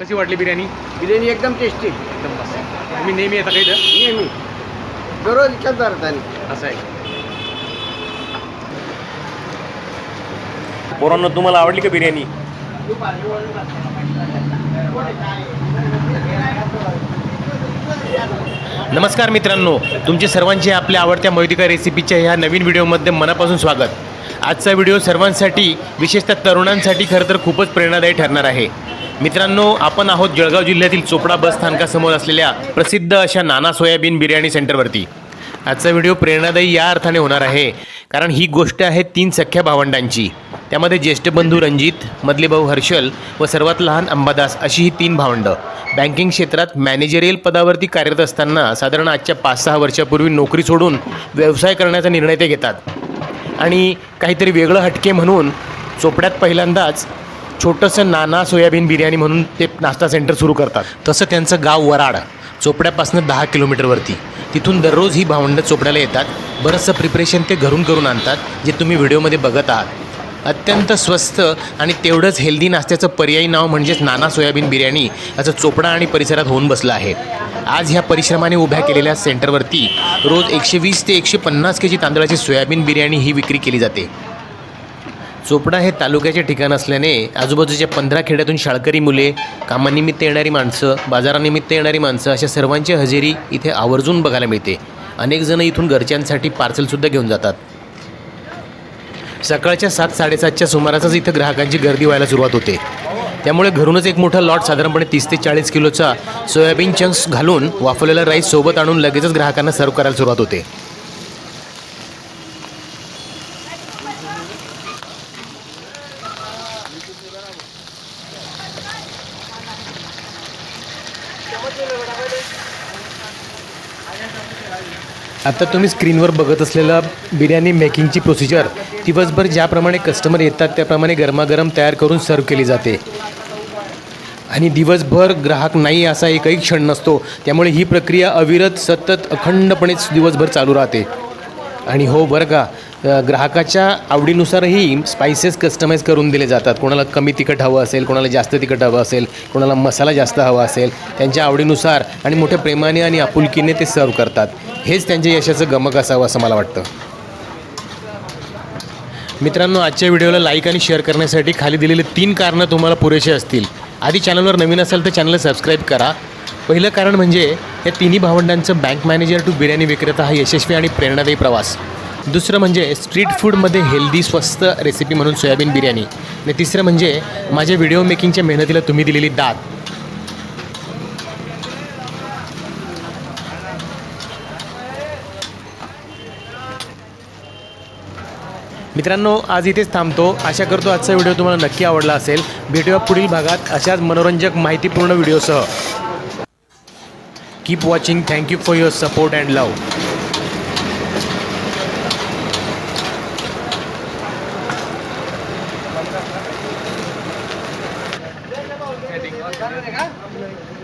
कशी वाटली बिर्याणी? बिर्याणी एकदम टेस्टी एकदम मस्त. तुम्ही नेहमी येता का इथं? नेहमी. दररोज इकडं जातात असं आहे. पोरांनो तुम्हाला आवडली का बिर्याणी? नमस्कार मित्रांनो तुमचे सर्वांचे आपल्या आवडत्या मोहितिका रेसिपीच्या ह्या नवीन व्हिडिओमध्ये मनापासून स्वागत. आजचा व्हिडिओ सर्वांसाठी विशेषतः तरुणांसाठी खरं तर खूपच प्रेरणादायी ठरणार आहे. मित्रांनो आपण आहोत जळगाव जिल्ह्यातील चोपडा बस स्थानकासमोर असलेल्या प्रसिद्ध अशा नाना सोयाबीन बिर्याणी सेंटरवरती. आजचा व्हिडिओ प्रेरणादायी या अर्थाने होणार आहे कारण ही गोष्ट आहे तीन सख्या भावंडांची. त्यामध्ये ज्येष्ठ बंधू रणजित मधले भाऊ हर्षल व सर्वात लहान अंबादास अशी ही तीन भावंडं. बँकिंग क्षेत्रात मॅनेजरियल पदावरती कार्यरत असताना साधारण आजच्या पाच सहा वर्षापूर्वी नोकरी सोडून व्यवसाय करण्याचा निर्णय ते घेतात. आणि काहीतरी वेगळं हटके म्हणून चोपड्यात पहिल्यांदाच छोटंसं नाना सोयाबीन बिर्याणी म्हणून ते नाश्ता सेंटर सुरू करतात. तसं त्यांचं गाव वराड चोपड्यापासून दहा किलोमीटरवरती तिथून दररोज ही भावंडं चोपड्याला येतात. बरंचसं प्रिपरेशन ते घरून करून आणतात जे तुम्ही व्हिडिओमध्ये बघत आहात. अत्यंत स्वस्त आणि तेवढंच हेल्दी नाश्त्याचं पर्यायी नाव म्हणजेच नाना सोयाबीन बिर्याणी असं चोपडा आणि परिसरात होऊन बसलं आहे. आज ह्या परिश्रमाने उभ्या केलेल्या सेंटरवरती रोज एकशे वीस ते एकशे पन्नास के जी तांदळाची सोयाबीन बिर्याणी ही विक्री केली जाते. चोपडा हे तालुक्याचे ठिकाण असल्याने आजूबाजूच्या पंधरा खेड्यातून शाळकरी मुले कामानिमित्त येणारी माणसं बाजारानिमित्त येणारी माणसं अशा सर्वांची हजेरी इथे आवर्जून बघायला मिळते. अनेक जण इथून घरच्यांसाठी पार्सलसुद्धा घेऊन जातात. सकाळच्या सात साडेसातच्या सुमारासच इथं ग्राहकांची गर्दी व्हायला सुरुवात होते. त्यामुळे घरूनच एक मोठा लॉट साधारणपणे तीस ते चाळीस किलोचा सोयाबीन चंक्स घालून वाफवलेला राईस सोबत आणून लगेचच ग्राहकांना सर्व करायला सुरुवात होते. आता तुम्ही स्क्रीनवर बघत असलेला बिर्याणी मेकिंगची प्रोसिजर दिवसभर ज्याप्रमाणे कस्टमर येतात त्याप्रमाणे गरमागरम तयार करून सर्व केली जाते. आणि दिवसभर ग्राहक नाही असा एकही क्षण नसतो. त्यामुळे ही प्रक्रिया अविरत सतत अखंडपणेच दिवसभर चालू राहते. आणि हो बरं का. ग्राहकाच्या आवडीनुसारही स्पायसेस कस्टमाइज करून दिले जातात. कोणाला कमी तिखट हवं असेल कोणाला जास्त तिखट हवं असेल कोणाला मसाला जास्त हवा असेल त्यांच्या आवडीनुसार आणि मोठ्या प्रेमाने आणि आपुलकीने ते सर्व करतात. हेच त्यांच्या यशाचं गमक असावं असं मला वाटतं. मित्रांनो आजच्या व्हिडिओला लाईक आणि शेअर करण्यासाठी खाली दिलेले तीन कारणं तुम्हाला पुरेसे असतील. आधी चॅनलवर नवीन असाल तर चॅनलला सबस्क्राईब करा. पहिलं कारण म्हणजे या तिन्ही भावंडांचं बँक मॅनेजर टू बिर्याणी विक्रेता हा यशस्वी आणि प्रेरणादायी प्रवास. दुसरं म्हणजे स्ट्रीट फूडमध्ये हेल्दी स्वस्त रेसिपी म्हणून सोयाबीन बिर्याणी. आणि तिसरं म्हणजे माझ्या व्हिडिओ मेकिंगच्या मेहनतीला तुम्ही दिलेली दाद. मित्रांनो आज इथेच थांबतो. आशा करतो आजचा व्हिडिओ तुम्हाला नक्की आवडला असेल. भेटूया पुढील भागात अशाच मनोरंजक माहितीपूर्ण व्हिडिओसह keep watching thank you for your support and love টাকা